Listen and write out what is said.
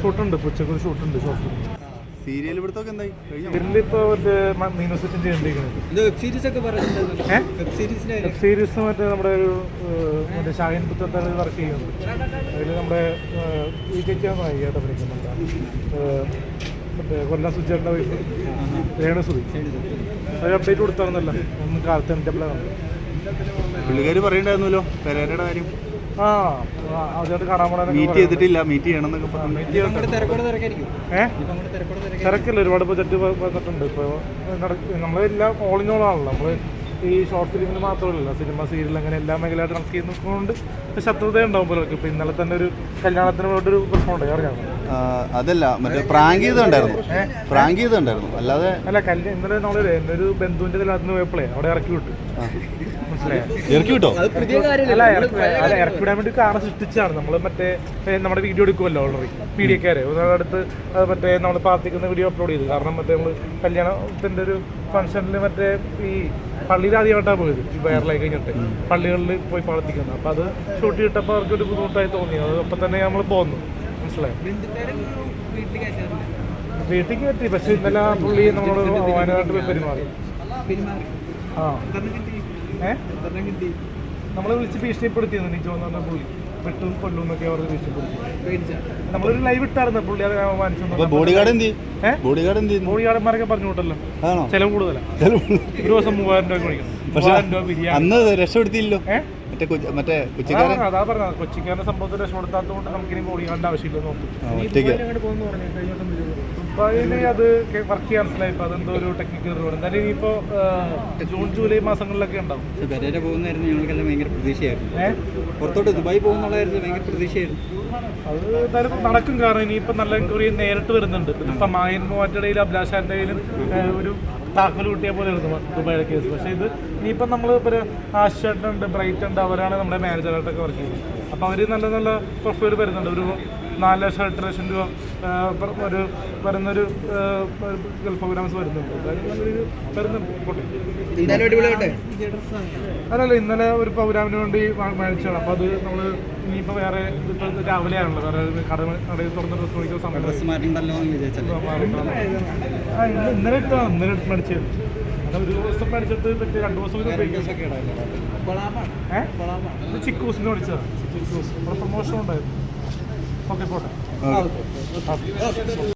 ഷൂട്ടുണ്ട് ഉച്ചയ്ക്ക് ഒരു ഷൂട്ടുണ്ട് short serial ഇവിടുത്തെ എന്തായി? മറ്റേ മീനു വെബ് സീരീസ് ഒക്കെ വെബ് സീരീസ് മറ്റേ നമ്മുടെ ഒരു മറ്റേ ഷാഹിൻ വർക്ക് അതിൽ നമ്മുടെ ഈ മറ്റേ കൊല്ലം വൈഫ് രേണുസുതി അത് അപ്ഡേറ്റ് കൊടുത്തായിരുന്നല്ലോ ഒന്ന് കാലത്ത് എന്റെ പുള്ളിക്കാരി പറയണ്ടായിരുന്നല്ലോ പെരേരയുടെ കാര്യം. ആ അതായിട്ട് കാണാൻ മീറ്റ് ചെയ്തിട്ടില്ല മീറ്റ് ചെയ്യണം. എന്നൊക്കെ പറഞ്ഞു ഇപ്പൊ തിരക്കില്ല ഒരുപാട് ബജറ്റ് വന്നിട്ടുണ്ട്. ഇപ്പോൾ നമ്മളെല്ലാം ഓൾ ഇൻ ഓൾ ആണല്ലോ. നമ്മൾ ഈ ഷോർട്ട് ഫിലിമിന് മാത്രമല്ല സിനിമ സീരിയൽ അങ്ങനെ എല്ലാ മേഖലയായിട്ട് ചെയ്യുന്നതുകൊണ്ട് ശത്രുത ഉണ്ടാവും പോലെ ഇപ്പൊ ഇന്നലെ തന്നെ ഒരു കല്യാണത്തിന് വേണ്ടി ഒരു പ്രശ്നമുണ്ട്. അറിയാമോ? അതല്ല മറ്റേ പ്രാങ്ക് ചെയ്തുണ്ടായിരുന്നു പ്രാങ്ക് ചെയ്തുണ്ടായിരുന്നു അല്ലാതെ അല്ല കല്യാണം ഇന്നലെ നമ്മൾ എന്റെ ഒരു ബന്ധുവിന്റെ കല്യാണത്തിന് പോയപ്പോഴേ അവിടെ ഇറക്കി വിട്ടു. മനസ്സിലായോ? ഇറക്കി വിട്ടോ? അല്ല കാര്യമല്ല ഇറക്കി വിടാൻ വേണ്ടി കാരണം സൃഷ്ടിച്ചാണ് നമ്മൾ മറ്റേ നമ്മുടെ വീഡിയോ എടുക്കുമല്ലോ ഓൾറെഡി പീഡിയക്കാരെ അടുത്ത് അത് മറ്റേ നമ്മൾ പ്രാർത്ഥിക്കുന്ന വീഡിയോ അപ്ലോഡ് ചെയ്തു. കാരണം മറ്റേ നമ്മൾ കല്യാണത്തിന്റെ ഒരു ഫംഗ്ഷനിൽ മറ്റേ ഈ പള്ളിയിൽ ആദ്യമായിട്ടാണ് പോയത്. ഈ വയറിലായി കഴിഞ്ഞിട്ട്. പള്ളികളിൽ പോയി പ്രാർത്ഥിക്കുന്നത് അപ്പോൾ അത് ഷൂട്ട് ചെയ്തിട്ടപ്പോൾ അവർക്ക് ഒരു ബുദ്ധിമുട്ടായി തോന്നി. അത് അപ്പം തന്നെ നമ്മൾ പോന്നു. മനസ്സിലായി? വീട്ടിലേക്ക് എത്തി. പക്ഷെ ഇന്നലെ പുള്ളി നമ്മളോട് വയനാട്ടിൽ പെരുമാറി. ആ. ഏഹ് നമ്മളെ വിളിച്ച് ഭീഷണിപ്പെടുത്തിയെന്ന് നിജോ എന്ന് പറഞ്ഞ പുള്ളി. വെട്ടും കൊല്ലും എന്നൊക്കെ അവർ നമ്മളൊരു ലൈവ് ഇട്ടായിരുന്നു പുള്ളി അത് ബോഡി ഗാർഡ് എന്ത്? ബോഡി ഗാർഡ് എന്ത് ബോഡിഗാർഡന്മാരൊക്കെ പറഞ്ഞു വിട്ടല്ലോ. ആണോ? ചെലവ് കൂടുതലാണ് ഒരു ദിവസം മൂവായിരം രൂപ അന്ന് രക്ഷപ്പെടുത്തിയില്ലോ മറ്റേ കൊച്ചി- മറ്റേ അതാ കൊച്ചിക്കാരൻ പറഞ്ഞത്, അതാ പറഞ്ഞത്. കൊച്ചിക്കാരന്റെ സംഭവത്തിൽ രക്ഷപ്പെടുത്താത്തത് കൊണ്ട് നമുക്കിനി ബോഡിഗാർഡിന്റെ ആവശ്യമില്ല നോക്കും ദുബായിൽ അത് വർക്ക് അതെന്തോ ഒരു ടെക്നിക്കൽ എന്തായാലും ജൂൺ ജൂലൈ മാസങ്ങളിലൊക്കെ ഉണ്ടാവും. പെരേര പോകുന്നതായിരുന്നു ഞങ്ങൾക്കെല്ലാം ഭയങ്കര പ്രതീക്ഷയായിരുന്നു. പുറത്തോട്ട് ദുബായി പോകുന്നുള്ളതായിരുന്നു ഭയങ്കര പ്രതീക്ഷയായിരുന്നു. അത് എന്തായാലും നടക്കും കാരണം ഇനിയിപ്പോൾ നല്ല എൻക്വയറി നേരിട്ട് വരുന്നുണ്ട്. ഇപ്പം മായൻ മൂവാറ്റടയിലും അഭിലാഷാന്റെ കയ്യിലും ഒരു താക്കോൽ കിട്ടിയ പോലെ ആയിരുന്നു ദുബായിലെ കേസ് പക്ഷേ ഇത് ഇനിയിപ്പം നമ്മൾ ഇപ്പോൾ ആശേട്ടൻ ബ്രൈറ്റ് ഉണ്ട് അവരാണ് നമ്മുടെ മാനേജറായിട്ടൊക്കെ വർക്ക് ചെയ്യുന്നത്. അപ്പോൾ അവർ നല്ല നല്ല പ്രൊഫൈൽ വരുന്നുണ്ട്. ഒരു നാല് ലക്ഷം എട്ട് ലക്ഷം രൂപ ഒരു വരുന്നൊരു ഗൾഫ് പ്രോഗ്രാംസ് വരുന്നുണ്ട്. വരുന്നുണ്ട്. അതല്ല ഇന്നലെ ഒരു പ്രോഗ്രാമിന് വേണ്ടി മേടിച്ചതാണ് അപ്പോൾ അത് നമ്മൾ ഇനിയിപ്പോൾ വേറെ ഇപ്പോൾ രാവിലെയാണല്ലോ വേറെ കട കടയിൽ തുറന്ന ഡ്രസ് മേടിക്കുന്ന സമയം ഇന്നലെ ഇട്ടാ ഇന്നലെ മേടിച്ചത്. ഒരു ദിവസം മേടിച്ചിട്ട് പറ്റി രണ്ട് ദിവസം ചിക്കൂസിന് മേടിച്ചതാണ് ചിക്കൂസ്. പ്രൊമോഷൻ ഉണ്ടായിരുന്നു. ഓക്കെ പോട്ടെ. ആ. ഓക്കെ